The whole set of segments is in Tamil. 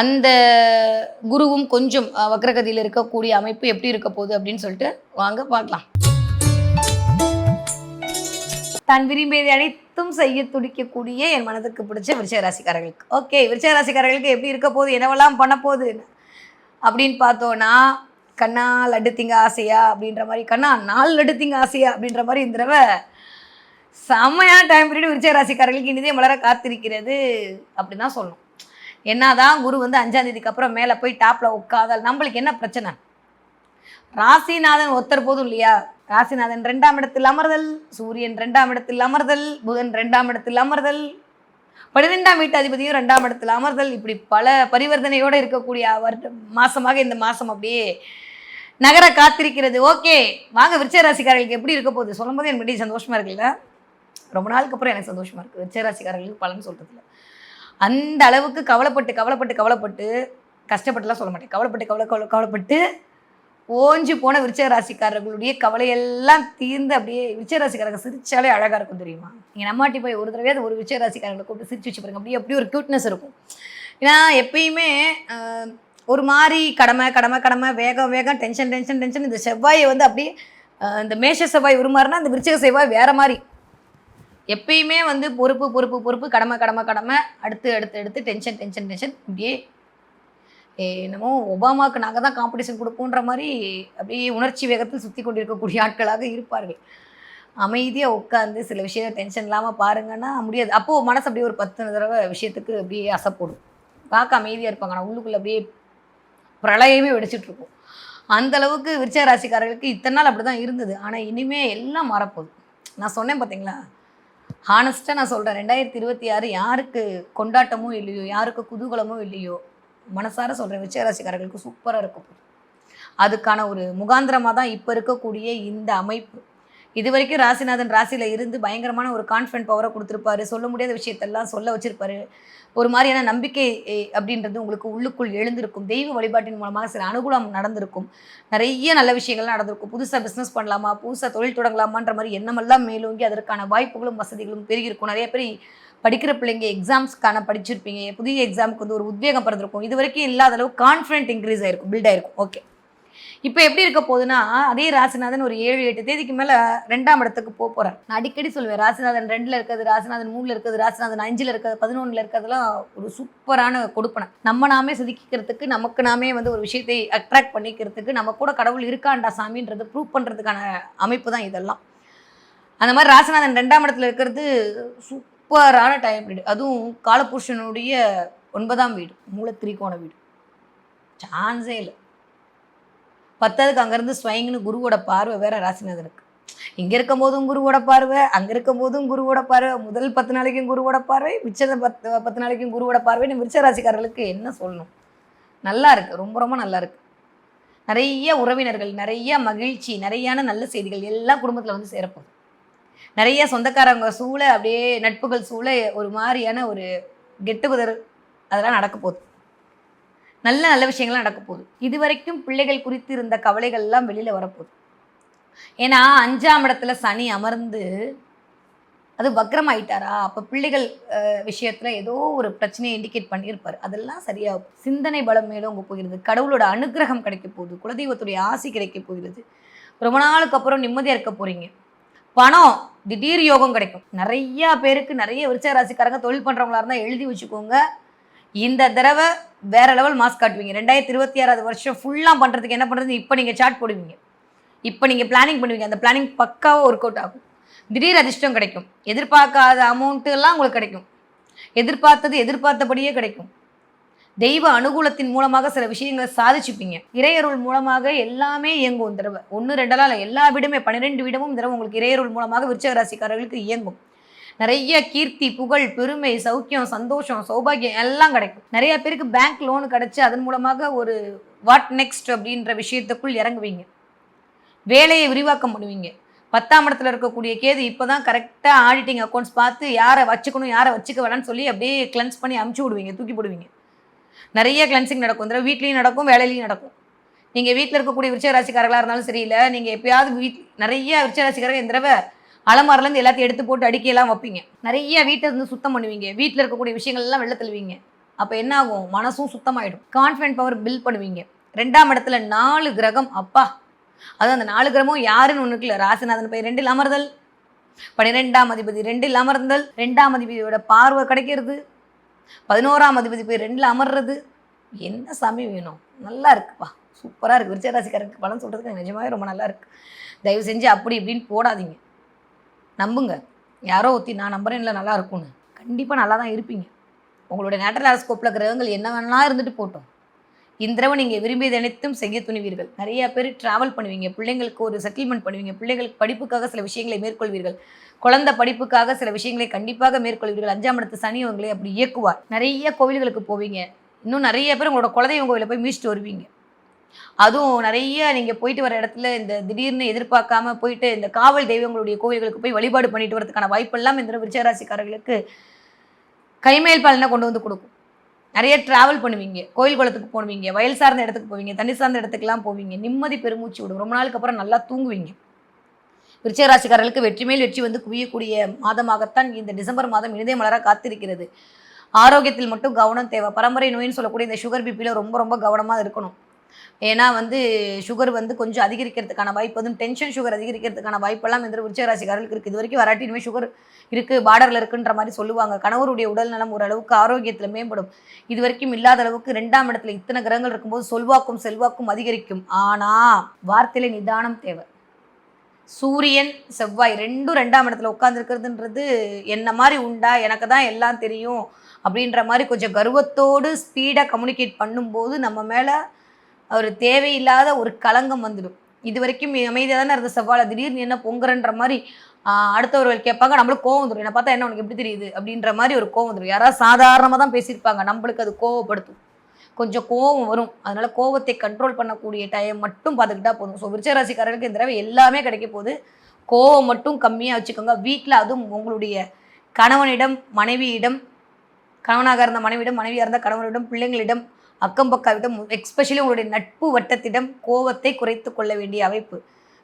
அந்த குருவும் கொஞ்சம் வக்ரகதியில் இருக்கக்கூடிய அமைப்பு எப்படி இருக்க போகுது அப்படின்னு சொல்லிட்டு வாங்க பார்க்கலாம். தான் விரும்பியதை அனைத்தும் செய்ய துடிக்கக்கூடிய என் மனதுக்கு பிடிச்ச விருச்சக ராசிக்காரர்களுக்கு ஓகே விருச்சக ராசிக்காரர்களுக்கு எப்படி இருக்க போகுது என்னவெல்லாம் பண்ண போகுது அப்படின்னு பார்த்தோன்னா கண்ணா லட்டு திங்க ஆசையா அப்படின்ற மாதிரி கண்ணா நாலு லட்டு திங்க ஆசையா அப்படின்ற மாதிரி இந்த தடவை செம்மையான டைம் பீரியட் விருச்சக ராசிக்காரர்களுக்கு இனிதே மலர காத்திருக்கிறது அப்படின்னு தான் சொல்லணும். என்னதான் குரு வந்து அஞ்சாம் தேதிக்கு அப்புறம் மேலே போய் டாப்பில் உட்காதால் நம்மளுக்கு என்ன பிரச்சனை? ராசிநாதன் ஒத்தர் போதும் இல்லையா? ராசிநாதன் ரெண்டாம் இடத்தில் அமர்தல் சூரியன் ரெண்டாம் இடத்தில் அமர்தல் புதன் ரெண்டாம் இடத்தில் அமர்தல். பன்னிரெண்டாம் வீட்டு அதிபதியும் ரெண்டாம் இடத்தில் அமர்தல். இப்படி பல பரிவர்த்தனையோடு இருக்கக்கூடிய வருடம் மாசமாக இந்த மாசம் அப்படியே நகர காத்திருக்கிறது. ஓகே வாங்க விருச்ச ராசிக்காரர்களுக்கு எப்படி இருக்க போகுது? சொல்லும் போது எனக்கு சந்தோஷமா இருக்குல்ல? ரொம்ப நாளுக்கு அப்புறம் எனக்கு சந்தோஷமா இருக்கு. விருச்ச ராசிக்காரர்களுக்கு பலன் இல்லை அந்த அளவுக்கு கவலைப்பட்டு கவலைப்பட்டு கவலைப்பட்டு கஷ்டப்பட்டுலாம் சொல்ல மாட்டேன். கவலைப்பட்டு கவலை கவலை கவலைப்பட்டு ஓஞ்சு போன விருச்சக ராசிக்காரர்களுடைய கவலையெல்லாம் தீர்ந்து அப்படியே விருச்சக ராசிக்காரங்க சிரிச்சாலே அழகாக இருக்கும் தெரியுமா? நீங்கள் நம்மாட்டி போய் ஒரு தடவை ஒரு விருச்சக ராசிக்காரங்களை கூப்பிட்டு சிரிச்சு வச்சு பாருங்க. அப்படியே அப்படியே ஒரு க்யூட்னஸ் இருக்கும். ஏன்னா எப்பயுமே ஒரு மாதிரி கடமை கடமை கடமை வேகம் வேகம் டென்ஷன் டென்ஷன் டென்ஷன் இந்த செவ்வாயை வந்து அப்படியே இந்த மேஷ செவ்வாய் உருமாறுனா அந்த விருச்சக செவ்வாய் வேறு மாதிரி. எப்பயுமே வந்து பொறுப்பு பொறுப்பு பொறுப்பு கடமை கடமை கடமை அடுத்து அடுத்து அடுத்து டென்ஷன் டென்ஷன் டென்ஷன் இப்படியே என்னமோ ஒபாமாவுக்கு நாங்கள் தான் காம்படிஷன் கொடுப்போன்ற மாதிரி அப்படியே உணர்ச்சி வேகத்தில் சுற்றி கொண்டிருக்கக்கூடிய ஆட்களாக இருப்பார்கள். அமைதியாக உட்காந்து சில விஷயம் டென்ஷன் இல்லாமல் பாருங்கன்னா முடியாது. அப்போது மனசு அப்படியே ஒரு பத்து தடவை விஷயத்துக்கு அப்படியே அசைப்படும். பார்க்க அமைதியாக இருப்பாங்க. ஆனால் உள்ளுக்குள்ளே அப்படியே பிரளயமே வெடிச்சிட்டு அந்தளவுக்கு விருச்சக ராசிக்காரர்களுக்கு இத்தனை நாள் அப்படி தான் இருந்தது. ஆனால் இனிமே எல்லாம் மாறப்போகுது. நான் சொன்னேன் பார்த்தீங்களா ஹானஸ்ட்டாக நான் சொல்கிறேன் ரெண்டாயிரத்தி இருபத்தி ஆறு யாருக்கு கொண்டாட்டமும் இல்லையோ யாருக்கு குதூகலமும் இல்லையோ மனசார சொல்கிறேன் விச்சயராசிக்காரர்களுக்கு சூப்பராக இருக்கும். அதுக்கான ஒரு முகாந்திரமாக தான் இப்போ இருக்கக்கூடிய இந்த அமைப்பு. இது வரைக்கும் ராசிநாதன் ராசியில் இருந்து பயங்கரமான ஒரு கான்ஃபிடன்ட் பவரை கொடுத்துருப்பாரு. சொல்ல முடியாத விஷயத்தெல்லாம் சொல்ல வச்சிருப்பாரு. ஒரு மாதிரியான நம்பிக்கை அப்படின்றது உங்களுக்கு உள்ளுக்குள் எழுந்திருக்கும். தெய்வ வழிபாட்டின் மூலமாக சில அனுகூலம் நடந்திருக்கும். நிறைய நல்ல விஷயங்கள்லாம் நடந்திருக்கும். புதுசாக பிஸ்னஸ் பண்ணலாமா புதுசாக தொழில் தொடங்கலாமான்ற மாதிரி எண்ணமெல்லாம் மேலோங்கி அதற்கான வாய்ப்புகளும் வசதிகளும் பெருகிருக்கும் நிறைய பேர் படிக்கிற பிள்ளைங்க எக்ஸாம்ஸ்க்கான படிச்சிருப்பீங்க. புதிய எக்ஸாமுக்கு வந்து ஒரு உத்வேகம் பிறந்திருக்கும் இது வரைக்கும் இல்லாத அளவு கான்ஃபிடென்ட் இன்க்ரீஸ் ஆயிருக்கும் பில்ட் ஆயிருக்கும். ஓகே இப்போ எப்படி இருக்க போகுதுன்னா அதே ராசிநாதன் ஒரு ஏழு எட்டு தேதிக்கு மேலே ரெண்டாம் இடத்துக்கு போக போகிறார் நான் அடிக்கடி சொல்லுவேன் ராசிநாதன் ரெண்டில் இருக்கிறது ராசிநாதன் மூணில் இருக்கிறது ராசிநாதன் அஞ்சில் இருக்கிறது பதினொன்றில் இருக்கிறதுலாம் ஒரு சூப்பரான கொடுப்பனை. நம்ம நாமே செதுக்கிக்கிறதுக்கு நமக்கு நாமே வந்து ஒரு விஷயத்தை அட்ராக்ட் பண்ணிக்கிறதுக்கு நம்ம கூட கடவுள் இருக்காண்டா சாமின்றது ப்ரூவ் பண்ணுறதுக்கான அமைப்பு தான் இதெல்லாம். அந்த மாதிரி ராசிநாதன் ரெண்டாம் இடத்துல இருக்கிறது சூப்பரான டைம் பீரியட் அதுவும் காலபுருஷனுடைய ஒன்பதாம் வீடு மூல திரிகோண வீடு சான்ஸே இல்லை. பத்தாவதுக்கு அங்கேருந்து ஸ்வயங்னு குருவோட பார்வை வேற ராசிநாதனுக்கு. இங்கே இருக்கும் போதும் குருவோட பார்வை அங்கே இருக்கும் போதும் குருவோட பார்வை முதல் பத்து நாளைக்கும் குருவோட பார்வை மிச்ச பத்து பத்து நாளைக்கும் குருவோட பார்வைன்னு மிச்ச ராசிக்காரர்களுக்கு என்ன சொல்லணும்? நல்லா இருக்கு ரொம்ப ரொம்ப நல்லா இருக்கு. நிறைய உறவினர்கள் நிறைய மகிழ்ச்சி நிறையான நல்ல செய்திகள் எல்லாம் குடும்பத்தில் வந்து சேரப்போகுது. நிறைய சொந்தக்காரங்க சூழ அப்படியே நட்புகள் சூழ ஒரு மாதிரியான ஒரு கெட்டுகுதர் அதெல்லாம் நடக்க போகுது நல்ல நல்ல விஷயங்கள்லாம் நடக்க போகுது. இது வரைக்கும் பிள்ளைகள் குறித்து இருந்த கவலைகள்லாம் வெளியில் வரப்போகுது. ஏன்னா அஞ்சாம் இடத்துல சனி அமர்ந்து அது வக்ரம் ஆயிட்டாரா அப்போ பிள்ளைகள் விஷயத்தில் ஏதோ ஒரு பிரச்சனையை இண்டிகேட் பண்ணியிருப்பார். அதெல்லாம் சரியாகும். சிந்தனை பலம் மேலும் உங்க போகிறது கடவுளோட அனுக்கிரகம் கிடைக்க போகுது. குலதெய்வத்துடைய ஆசை கிடைக்க போகிறது. ரொம்ப நாளுக்கு அப்புறம் நிம்மதியாக இருக்க போகிறீங்க பணம் திடீர் யோகம் கிடைக்கும். நிறைய பேருக்கு நிறைய விருச்ச ராசிக்காரங்க தொழில் பண்ணுறவங்களா இருந்தால் எழுதி வச்சுக்கோங்க. இந்த தடவை வேற லெவல் மாஸ்க் காட்டுவீங்க. ரெண்டாயிரத்தி இருபத்தி ஆறாவது வருஷம் ஃபுல்லாக பண்ணுறதுக்கு என்ன பண்ணுறது இப்போ நீங்கள் சார்ட் போடுவீங்க. இப்போ நீங்கள் பிளானிங் பண்ணுவீங்க. அந்த பிளானிங் பக்காவாக ஒர்க் அவுட் ஆகும். திடீர் அதிர்ஷ்டம் கிடைக்கும். எதிர்பார்க்காத அமௌண்ட்டு எல்லாம் உங்களுக்கு கிடைக்கும். எதிர்பார்த்தது எதிர்பார்த்தபடியே கிடைக்கும். தெய்வ அனுகூலத்தின் மூலமாக சில விஷயங்களை சாதிச்சுப்பீங்க. இறையருள் மூலமாக எல்லாமே இயங்கும் தடவை. ஒன்று ரெண்டெல்லாம் எல்லா வீடுமே பன்னிரெண்டு வீடமும் தடவை உங்களுக்கு இறையருள் மூலமாக விருச்சக ராசிக்காரர்களுக்கு இயங்கும். நிறைய கீர்த்தி புகழ் பெருமை சௌக்கியம் சந்தோஷம் சௌபாகியம் எல்லாம் கிடைக்கும். நிறைய பேருக்கு பேங்க் லோன் கிடச்சி அதன் மூலமாக ஒரு வாட் நெக்ஸ்ட் அப்படின்ற விஷயத்துக்குள் இறங்குவீங்க. வேலையை விரிவாக்கம் பண்ணுவீங்க. பத்தாம் இடத்துல இருக்கக்கூடிய கேது இப்போ தான் கரெக்டாக ஆடிட்டிங் அக்கௌண்ட்ஸ் பார்த்து யாரை வச்சுக்கணும் யாரை வச்சுக்க வேணான்னு சொல்லி அப்படியே கிளென்ஸ் பண்ணி அமுச்சு விடுவீங்க தூக்கி போடுவீங்க. நிறைய கிளென்சிங் நடக்கும். இந்த வீட்லேயும் நடக்கும் வேலையிலையும் நடக்கும். நீங்கள் வீட்டில் இருக்கக்கூடிய விருச்ச ராசிக்காரர்களாக இருந்தாலும் சரியில்லை. நீங்கள் எப்பயாவது வீட் நிறைய விருச்ச ராசிக்காரர்கள் இந்த தடவை அலமாரிலேருந்து எல்லாத்தையும் எடுத்து போட்டு அடிக்கையெல்லாம் வைப்பீங்க. நிறைய வீட்டை இருந்து சுத்தம் பண்ணுவீங்க. வீட்டில் இருக்கக்கூடிய விஷயங்கள் எல்லாம் வெளில தள்ளுவீங்க. அப்போ என்ன ஆகும்? மனசும் சுத்தமாயிடும். கான்ஃபிடென்ட் பவர் பில்ட் பண்ணுவீங்க. ரெண்டாம் இடத்துல நாலு கிரகம். அப்பா! அது அந்த நாலு கிரகமும் யாருன்னு ஒன்று இல்லை. ராசிநாதன் போய் ரெண்டில் அமர்தல். பன்னிரெண்டாம் அதிபதி ரெண்டில் அமர்ந்தல் ரெண்டாம் அதிபதியோட பார்வை கிடைக்கிறது. பதினோராம் அதிபதி போய் ரெண்டில் அமர்றது. என்ன சாமி வேணும்? நல்லா இருக்குப்பா. சூப்பராக இருக்குது விருச்சராசிக்காரருக்கு பலன் சொல்கிறதுக்கு எனக்கு நிஜமாவே ரொம்ப நல்லா இருக்குது தயவு செஞ்சு அப்படி இப்படின்னு போடாதீங்க. நம்புங்க. யாரோ ஒத்தி நான் நம்புறேன் இல்லை நல்லா இருக்கும்னு. கண்டிப்பாக நல்லா தான் இருப்பீங்க. உங்களுடைய நேட்டல் ஹாரஸ்கோப்பில் கிரகங்கள் என்ன வேணாலும் இருந்துட்டு போட்டோம். இந்த தடவை நீங்கள் விரும்பியது அனைத்தும் செய்ய துணிவீர்கள். நிறைய பேர் ட்ராவல் பண்ணுவீங்க. பிள்ளைங்களுக்கு ஒரு செட்டில்மெண்ட் பண்ணுவீங்க. பிள்ளைகளுக்கு படிப்புக்காக சில விஷயங்களை மேற்கொள்வீர்கள். குழந்தை படிப்புக்காக சில விஷயங்களை கண்டிப்பாக மேற்கொள்வீர்கள். அஞ்சாம் இடத்து சனி அவங்களே அப்படி இயக்குவார். நிறைய கோவில்களுக்கு போவீங்க. இன்னும் நிறைய பேர் உங்களோட குலதெய்வம் கோவிலில் போய் மீச்சிட்டு வருவீங்க. அதுவும் நிறைய நீங்கள் போயிட்டு வர இடத்துல இந்த திடீர்னு எதிர்பார்க்காம போயிட்டு இந்த காவல் தெய்வங்களுடைய கோவில்களுக்கு போய் வழிபாடு பண்ணிட்டு வரதுக்கான வாய்ப்பெல்லாம் இந்த விருச்சராசிக்காரர்களுக்கு கைமேல் பாலனை கொண்டு வந்து கொடுக்கும். நிறைய டிராவல் பண்ணுவீங்க. கோயில் குளத்துக்கு போடுவீங்க வயல் சார்ந்த இடத்துக்கு போவீங்க. தண்ணி சார்ந்த இடத்துக்குலாம் போவீங்க. நிம்மதி பெருமூச்சு விடும். ரொம்ப நாளுக்கு அப்புறம் நல்லா தூங்குவீங்க. விருச்சகராசிக்காரர்களுக்கு வெற்றி மேல் வெற்றி வந்து குவியக்கூடிய மாதமாகத்தான் இந்த டிசம்பர் மாதம் இனிதே மலராக காத்திருக்கிறது. ஆரோக்கியத்தில் மட்டும் கவனம் தேவை. பரம்பரை நோயின்னு சொல்லக்கூடிய இந்த சுகர் பிபியில் ரொம்ப ரொம்ப கவனமாக இருக்கணும். ஏன்னா வந்து சுகர் வந்து கொஞ்சம் அதிகரிக்கிறதுக்கான வாய்ப்பு அதுவும் டென்ஷன் சுகர் அதிகரிக்கிறதுக்கான வாய்ப்பெல்லாம் இந்த விருச்சிகராசிக்காரர்களுக்கு இருக்குது இது வரைக்கும் வராட்டி இனிமேல் சுகர் இருக்குது பார்டரில் இருக்குன்ற மாதிரி சொல்லுவாங்க. கணவருடைய உடல் நலம் ஓரளவுக்கு ஆரோக்கியத்தில் மேம்படும். இது வரைக்கும் இல்லாத அளவுக்கு ரெண்டாம் இடத்துல இத்தனை கிரகங்கள் இருக்கும்போது சொல்வாக்கும் செல்வாக்கும் அதிகரிக்கும். ஆனால் வார்த்தையில நிதானம் தேவை. சூரியன் செவ்வாய் ரெண்டும் ரெண்டாம் இடத்துல உட்காந்துருக்கிறதுன்றது என்ன மாதிரி உண்டா? எனக்கு தான் எல்லாம் தெரியும். அப்படின்ற மாதிரி கொஞ்சம் கர்வத்தோடு ஸ்பீடாக கம்யூனிகேட் பண்ணும்போது நம்ம மேலே அவர் தேவையில்லாத ஒரு களங்கம் வந்துடும். இது வரைக்கும் அமைதியாக தானே இருந்த செவ்வாழை. திடீர்னு என்ன பொங்குறன்ற மாதிரி அடுத்தவர்கள் கேட்பாங்க நம்மளுக்கு கோவம் வந்துடும் என்ன பார்த்தா என்ன உனக்கு எப்படி தெரியுது? அப்படின்ற மாதிரி ஒரு கோவம் வந்துடும் யாராவது சாதாரணமாக தான் பேசியிருப்பாங்க. நம்மளுக்கு அது கோவப்படுத்தும். கொஞ்சம் கோவம் வரும். அதனால கோவத்தை கண்ட்ரோல் பண்ணக்கூடிய டைம் மட்டும் பார்த்துக்கிட்டா போதும். ஸோ விருச்சராசிக்காரர்களுக்கு இந்த தடவை எல்லாமே கிடைக்க போகுது. கோவம் மட்டும் கம்மியாக வச்சுக்கோங்க. வீட்டில் அதுவும் உங்களுடைய கணவனிடம் மனைவியிடம் கணவனாக இருந்த மனைவியிடம் மனைவியாக இருந்த கணவனிடம் பிள்ளைங்களிடம் அக்கம் பக்காவிடம் எக்ஸ்பெஷலி உங்களுடைய நட்பு வட்டத்திடம் கோவத்தை குறைத்து கொள்ள வேண்டிய அமைப்பு.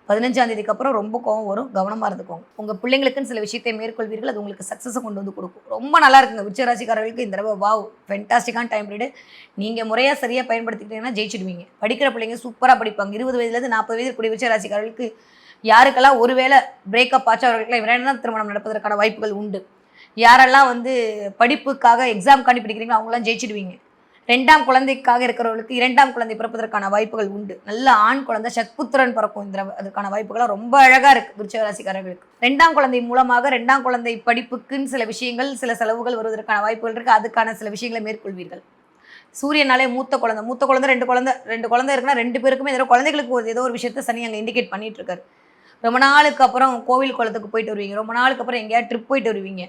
பதினஞ்சாம் தேதிக்கு அப்புறம் ரொம்ப கோவம் வரும் கவனமாக இருந்துக்கோங்க. உங்கள் பிள்ளைங்களுக்குன்னு சில விஷயத்தை மேற்கொள்வீர்கள் அது உங்களுக்கு சக்ஸஸை கொண்டு வந்து கொடுக்கும். ரொம்ப நல்லா இருக்குங்க. உச்சராசிக்காரர்களுக்கு இந்த தடவை வாவ் ஃபென்டாஸ்டிக்கான டைம் பீரியடு நீங்கள் முறையாக சரியாக பயன்படுத்திக்கிட்டீங்கன்னா ஜெயிச்சிடுவீங்க. படிக்கிற பிள்ளைங்க சூப்பராக படிப்பாங்க. இருபது வயதுலேருந்து நாற்பது வயது கூடிய உச்சராசிக்காரர்களுக்கு யாருக்கெல்லாம் ஒருவேளை பிரேக்கப் ஆச்சு அவர்களுக்கெல்லாம் இரண்டாம் திருமணம் நடப்பதற்கான வாய்ப்புகள் உண்டு? யாரெல்லாம் வந்து படிப்புக்காக எக்ஸாம் காண்டி படிக்கிறீங்களோ அவங்களாம் ஜெயிச்சிடுவீங்க. ரெண்டாம் குழந்தைக்காக இருக்கிறவர்களுக்கு இரண்டாம் குழந்தை பிறப்பதற்கான வாய்ப்புகள் உண்டு. நல்ல ஆண் குழந்தை சத்புத்திரன் பிறக்கும். இந்த அதுக்கான வாய்ப்புகள்லாம் ரொம்ப அழகாக இருக்குது விருச்சகராசிக்காரர்களுக்கு. ரெண்டாம் குழந்தை மூலமாக ரெண்டாம் குழந்தை படிப்புக்குன்னு சில விஷயங்கள் சில செலவுகள் வருவதற்கான வாய்ப்புகள் இருக்குது அதுக்கான சில விஷயங்களை மேற்கொள்வீர்கள். சூரியனாலே மூத்த குழந்தை மூத்த குழந்தை ரெண்டு குழந்தை ரெண்டு குழந்தை இருக்குன்னா ரெண்டு பேருக்குமே ஏதோ குழந்தைகளுக்கு ஒரு ஏதோ ஒரு விஷயத்த சனி அங்கே இண்டிகேட் பண்ணிட்டு இருக்காரு. ரொம்ப நாளுக்கு அப்புறம் கோவில் குளத்துக்கு போயிட்டு வருவீங்க. ரொம்ப நாளுக்கு அப்புறம் எங்கேயாவது ட்ரிப் போயிட்டு வருவீங்க.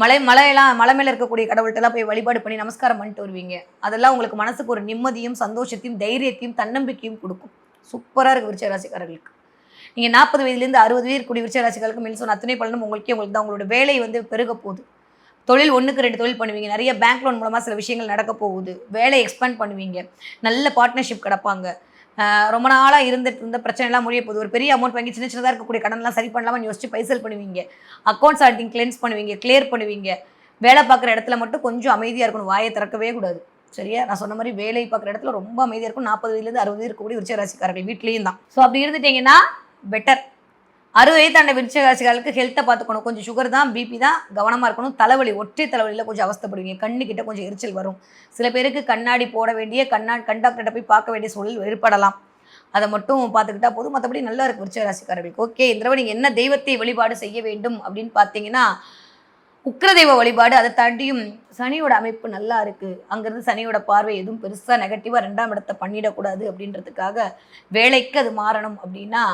மலை மலையெல்லாம் மலை மேலே இருக்கக்கூடிய கடவுள்கிட்டலாம் போய் வழிபாடு பண்ணி நமஸ்காரம் பண்ணிட்டு வருவீங்க. அதெல்லாம் உங்களுக்கு மனசுக்கு ஒரு நிம்மதியும் சந்தோஷத்தையும் தைரியத்தையும் தன்னம்பிக்கையும் கொடுக்கும். சூப்பராக இருக்குது விருச்சராசிக்காரர்களுக்கு நீங்கள் நாற்பது வயதுலேருந்து அறுபது வயது கூடிய விருச்சராசிக்காரர்களுக்கு மில் சொன்ன அத்தனை பலனும் உங்களுக்கே உங்களுக்கு தான் உங்களோட வேலை வந்து பெருக போகுது. தொழில் ஒன்றுக்கு ரெண்டு தொழில் பண்ணுவீங்க. நிறைய பேங்க் லோன் மூலமாக சில விஷயங்கள் நடக்க போகுது. வேலை எக்ஸ்பேண்ட் பண்ணுவீங்க. நல்ல பார்ட்னர்ஷிப் கிடப்பாங்க. ரொம்ப நாளாக இருந்துட்டு இருந்த பிரச்சனைலாம் முடிய போகுது. ஒரு பெரிய அமௌண்ட் வாங்கி சின்ன சின்னதாக இருக்கக்கூடிய கடன்லாம் சரி பண்ணலாம்னு யோசிச்சு பைசல் பண்ணுவீங்க. அக்கௌண்ட்ஸ் ஆடிட்டிங் கிளென்ஸ் பண்ணுவீங்க கிளியர் பண்ணுவீங்க. வேலை பார்க்குற இடத்துல மட்டும் கொஞ்சம் அமைதியாக இருக்கணும். வாயை திறக்கவே கூடாது. சரியா? நான் சொன்ன மாதிரி வேலை பார்க்குற இடத்துல ரொம்ப அமைதியாக இருக்கும் நாற்பது வயதுலேருந்து அறுபது இருக்கக்கூடிய விருச்ச ராசிக்காரர்கள் வீட்லேயும் தான். ஸோ அப்படி இருந்துட்டீங்கன்னா பெட்டர் அறுபது வயது தாண்ட ஹெல்த்தை பார்த்துக்கணும். கொஞ்சம் சுகர் தான் பிபி தான் கவனமாக இருக்கணும். தலைவலி ஒற்றை தலைவலியில் கொஞ்சம் அவஸ்தைப்படுவீங்க. கண்ணுக்கிட்ட கொஞ்சம் எரிச்சல் வரும். சில பேருக்கு கண்ணாடி போட வேண்டிய கண்ணா கண்டாக்டர்கிட்ட போய் பார்க்க வேண்டிய சூழல் ஏற்படலாம். அதை மட்டும் பார்த்துக்கிட்டா போதும். மற்றபடி நல்லா இருக்கு விருச்சராசிக்காரர்களுக்கு ஓகே இந்த தடவை நீங்கள் என்ன தெய்வத்தை வழிபாடு செய்ய வேண்டும் அப்படின்னு பார்த்தீங்கன்னா உக்ரதெய்வ வழிபாடு. அதை தாண்டியும் சனியோட அமைப்பு நல்லா இருக்குது அங்கேருந்து சனியோட பார்வை எதுவும் பெருசாக நெகட்டிவாக ரெண்டாம் இடத்தை பண்ணிடக்கூடாது அப்படின்றதுக்காக வேலைக்கு அது மாறணும் அப்படின்னா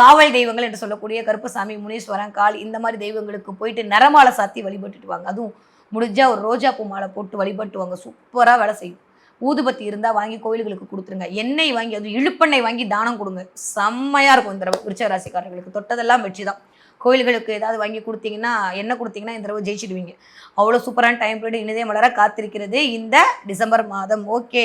காவல் தெய்வங்கள் என்று சொல்லக்கூடிய கருப்பசாமி முனீஸ்வரன் கால் இந்த மாதிரி தெய்வங்களுக்கு போயிட்டு நிறமாலை சாத்தி வழிபட்டுட்டு வாங்க. அதுவும் முடிஞ்சால் ஒரு ரோஜா பூ மாலை போட்டு வழிபட்டு வாங்க. சூப்பராக வேலை செய்யும். ஊதுபத்தி இருந்தால் வாங்கி கோயில்களுக்கு கொடுத்துருங்க. எண்ணெய் வாங்கி அது இழுப்பெண்ணெய் வாங்கி தானம் கொடுங்க. செம்மையாக இருக்கும் இந்த தடவை. விருச்ச ராசிக்காரர்களுக்கு தொட்டதெல்லாம் வெற்றி தான் கோயில்களுக்கு ஏதாவது வாங்கி கொடுத்தீங்கன்னா என்ன கொடுத்தீங்கன்னா இந்த தடவை ஜெயிச்சிடுவீங்க. அவ்வளோ சூப்பரான டைம் பீரியட் இனிதே மலர காத்திருக்கிறது இந்த டிசம்பர் மாதம். ஓகே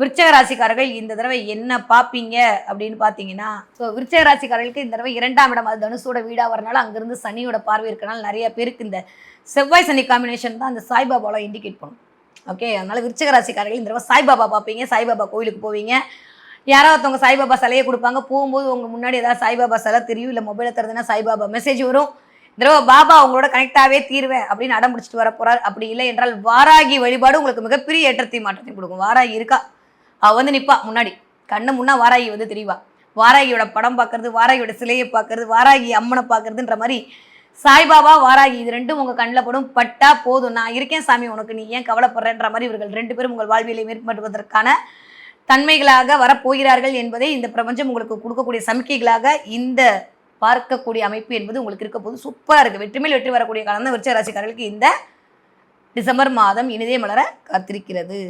விருச்சக ராசிக்காரர்கள் இந்த தடவை என்ன பார்ப்பீங்க அப்படின்னு பார்த்தீங்கன்னா ஸோ விருச்சக ராசிக்காரர்களுக்கு இந்த தடவை இரண்டாம் இடம் அது தனுசோட வீடாக வரனால அங்கேருந்து சனியோட பார்வை இருக்கனால நிறைய பேருக்கு இந்த செவ்வாய் சனி காம்பினேஷன் தான் அந்த சாய்பாபாலாம் இண்டிகேட் பண்ணும். ஓகே அதனால் விருச்சக ராசிக்காரர்கள் இந்த தடவை சாய்பாபா பார்ப்பீங்க. சாய்பாபா கோயிலுக்கு போவீங்க. யாராவது ஒருத்தவங்க சாய்பாபா சிலையை கொடுப்பாங்க. போகும்போது உங்கள் முன்னாடி ஏதாவது சாய்பாபா சிலை தெரியும் இல்லை மொபைலை திறந்துன்னா சாய்பாபா மெசேஜ் வரும். இந்த தடவை பாபா உங்களோட கனெக்டாகவே தீர்வேன் அப்படின்னு அடம் பிடிச்சிட்டு வர போகிறார் அப்படி இல்லை என்றால் வாராகி வழிபாடு உங்களுக்கு மிகப்பெரிய ஏற்றத்தையும் மாற்றத்தையும் கொடுக்கும். வாராகி இருக்கா? அவள் வந்து நிற்பா முன்னாடி. கண்ணு முன்னா வாராகி வந்து தெரியவா வாராகியோட படம் பார்க்கறது வாராகியோட சிலையை பார்க்கறது வாராகி அம்மனை பார்க்கறதுன்ற மாதிரி சாய்பாபா வாராகி இது ரெண்டும் உங்கள் கண்ணில் படும். பட்டா போதும். நான் இருக்கேன் சாமி உனக்கு நீ ஏன் கவலைப்படுறன்ற மாதிரி இவர்கள் ரெண்டு பேரும் உங்கள் வாழ்வியலை மேற்படுவதற்கான தன்மைகளாக வரப்போகிறார்கள் என்பதை இந்த பிரபஞ்சம் உங்களுக்கு கொடுக்கக்கூடிய சமிக்கைகளாக இந்த பார்க்கக்கூடிய அமைப்பு என்பது உங்களுக்கு இருக்க போது சூப்பராக இருக்குது வெற்றிமேல் வெற்றி வரக்கூடிய காலம் தான் விருச்ச ராசிக்காரர்களுக்கு இந்த டிசம்பர் மாதம் இனிதே மலர காத்திருக்கிறது.